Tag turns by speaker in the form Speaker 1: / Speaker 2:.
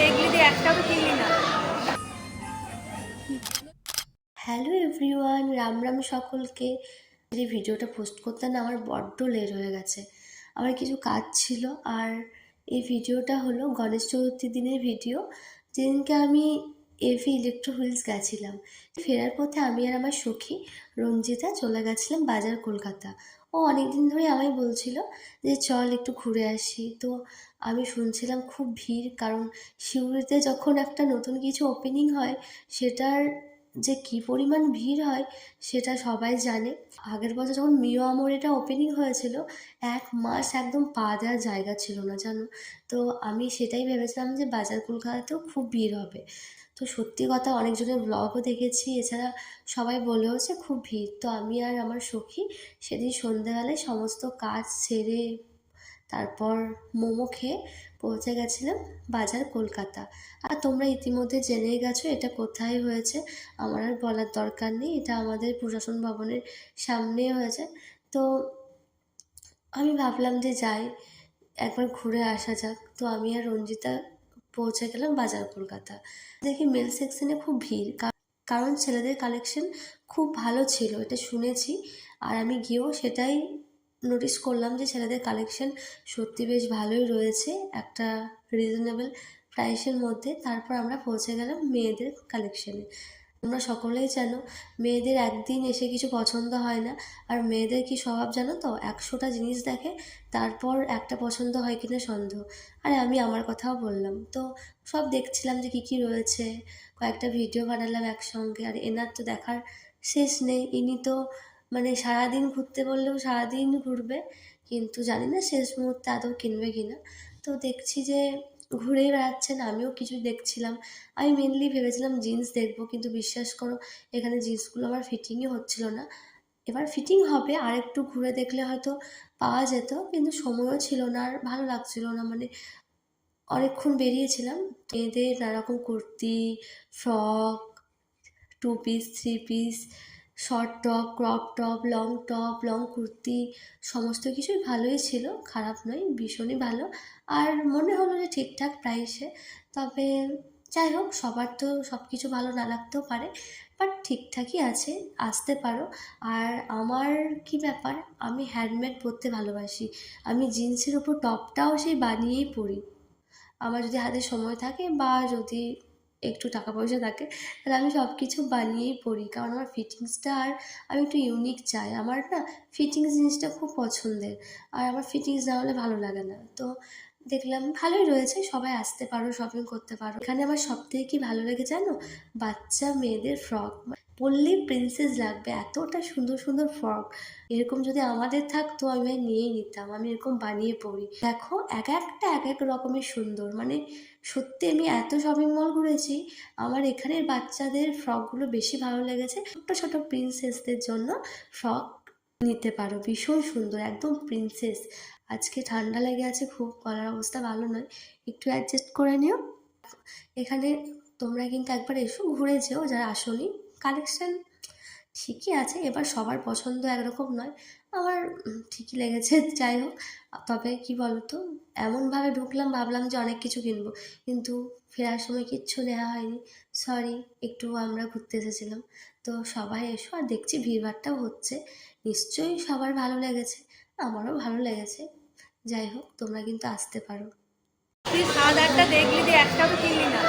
Speaker 1: দেখলি একটাও কিনলি না।
Speaker 2: হ্যালো এভরিওয়ান রাম রাম সকলকে। যে ভিডিওটা পোস্ট করতে না আমার বড্ড লেট হয়ে গেছে। আমার কিছু কাজ ছিল আর এই ভিডিওটা হলো গণেশ চতুর্থী দিনের ভিডিও যেদিনকে আমি এভি ইলেকট্রো হুইলস গেছিলাম। ফেরার পথে আমি আর আমার সখী রঞ্জিতা চলে গেছিলাম বাজার কলকাতা। ও অনেকদিন ধরে আমায় বলছিল যে, চল একটু ঘুরে আসি। তো আমি শুনছিলাম খুব ভিড়, কারণ শিউরিতে যখন একটা নতুন কিছু ওপেনিং হয়, সেটার যে কী পরিমাণ ভিড় হয় সেটা সবাই জানে। আগের বছর যখন মিও আমর এটা ওপেনিং হয়েছিল, এক মাস একদম পা দেওয়ার জায়গা ছিল না, জানো? তো আমি সেটাই ভেবেছিলাম যে বাজার কলকাতাতেও খুব ভিড় হবে। তো সত্যি কথা অনেকজনের ব্লগও দেখেছি, এছাড়া সবাই বলেওছে খুব ভিড়। তো আমি আর আমার সখী সেদিন সন্ধ্যেবেলায় সমস্ত কাজ সেরে তারপর মোমো খেয়ে পৌঁছে গেছিলাম বাজার কলকাতা। আর তোমরা ইতিমধ্যে জেনেই গেছো এটা কোথায় হয়েছে, আমার আর বলার দরকার নেই, এটা আমাদের প্রশাসন ভবনের সামনে হয়েছে। তো আমি ভাবলাম যে যাই, একবার ঘুরে আসা যাক। তো আমি আর রঞ্জিতা পৌঁছে গেলাম বাজার কলকাতা। দেখি মেল সেকশনে খুব ভিড় কারণ ছেলেদের কালেকশন খুব ভালো ছিল, এটা শুনেছি। আর আমি গিয়েও সেটাই নোটিস করলাম যে ছেলেদের কালেকশন সত্যি বেশ ভালোই রয়েছে, একটা রিজনেবল প্রাইসের মধ্যে। তারপর আমরা পৌঁছে গেলাম মেয়েদের কালেকশনে তোমরা সকলেই জানো, মেয়েদের একদিন এসে কিছু পছন্দ হয় না। আর মেয়েদের কি স্বভাব জানো তো? একশোটা জিনিস দেখে তারপর একটা পছন্দ হয় কিনা সন্দেহ। আর আমি আমার কথাও বললাম। তো সব দেখছিলাম যে কী কী রয়েছে। কয়েকটা ভিডিও বানালাম একসঙ্গে। আর এনার তো দেখার শেষ নেই। ইনি তো মানে সারাদিন ঘুরতে বললেও সারাদিন ঘুরবে, কিন্তু জানি না শেষ মুহূর্তে আদৌ কিনবে কিনা। তো দেখছি যে ঘুরেই বেড়াচ্ছেন, আমিও কিছু দেখছিলাম। আমি মেনলি ভেবেছিলাম জিন্স দেখব, কিন্তু বিশ্বাস করো, এখানে জিন্সগুলো আমার ফিটিংই হচ্ছিল না। এবার ফিটিং হবে আর একটু ঘুরে দেখলে হয়তো পাওয়া যেত, কিন্তু সময়ও ছিল না, আর ভালো লাগছিল না। মানে অনেকক্ষণ বেরিয়েছিলাম মেয়েদের নানারকম kurti, frock two piece three piece short top crop top long top long kurti সমস্ত কিছুই ভালোই ছিল, খারাপ নয়, ভীষণই ভালো। আর মনে হলো যে ঠিকঠাক প্রাইসে তবে যাই হোক, সবার তো সব কিছু ভালো না লাগতেও পারে বাট ঠিকঠাকই আছে, আসতে পারো। আর আমার কি ব্যাপার, আমি হ্যান্ডমেড পরতে ভালোবাসি, আমি জিন্সের ওপর টপটাও সেই বানিয়েই পরি। আমার যদি হাতে সময় থাকে বা যদি একটু টাকা পয়সা থাকে, তাহলে আমি সব কিছু বানিয়েই পড়ি। কারণ আমার ফিটিংসটা আর আমি একটু ইউনিক চাই। আমার না ফিটিংস জিনিসটা খুব পছন্দের। আর আমার ফিটিংস না হলে ভালো লাগে না। তো দেখলাম ভালোই রয়েছে, সবাই আসতে পারো শপিং করতে পারো। এখানে আমার সব থেকে কি ভালো লেগে জানো? বাচ্চা মেয়েদের ফ্রক পরলেই প্রিন্সেস লাগবে, এতটা সুন্দর সুন্দর ফ্রক এরকম যদি আমাদের থাকতো আমি নিয়েই নিতাম, আমি এরকম বানিয়ে পড়ি দেখো, এক একটা, এক এক রকমের সুন্দর মানে সত্যি আমি এত শপিং মল ঘুরেছি, আমার এখানের বাচ্চাদের ফ্রকগুলো বেশি ভালো লেগেছে, ছোট্ট ছোট প্রিন্সেসদের জন্য ফ্রক নিতে পারো, ভীষণ সুন্দর, একদম প্রিন্সেস আজকে ঠান্ডা লেগে আছে, খুব গলার অবস্থা ভালো নয়, একটু অ্যাডজাস্ট করে নিও। এখানে তোমরা কিন্তু একবার এসো, ঘুরে যেও, যারা আসনি। কালেকশন ঠিকই আছে, এবার সবার পছন্দ একরকম নয়। আমার ঠিকই লেগেছে, যাই হোক। তবে কি বলতো, এমনভাবে ঢুকলাম, ভাবলাম যে অনেক কিছু কিনবো। কিন্তু ফেরার সময় কিচ্ছু নেওয়া হয়নি। সরি একটু আমরা ঘুরতে এসেছিলাম। তো সবাই এসো আর দেখছি ভিড়ভাড়টাও হচ্ছে। নিশ্চয়ই সবার ভালো লেগেছে, আমারও ভালো লেগেছে। যাই হোক, তোমরা কিন্তু আসতে পারো।
Speaker 1: তুই সাত আটটা দেখলি দিয়ে একটাও কিনলি না।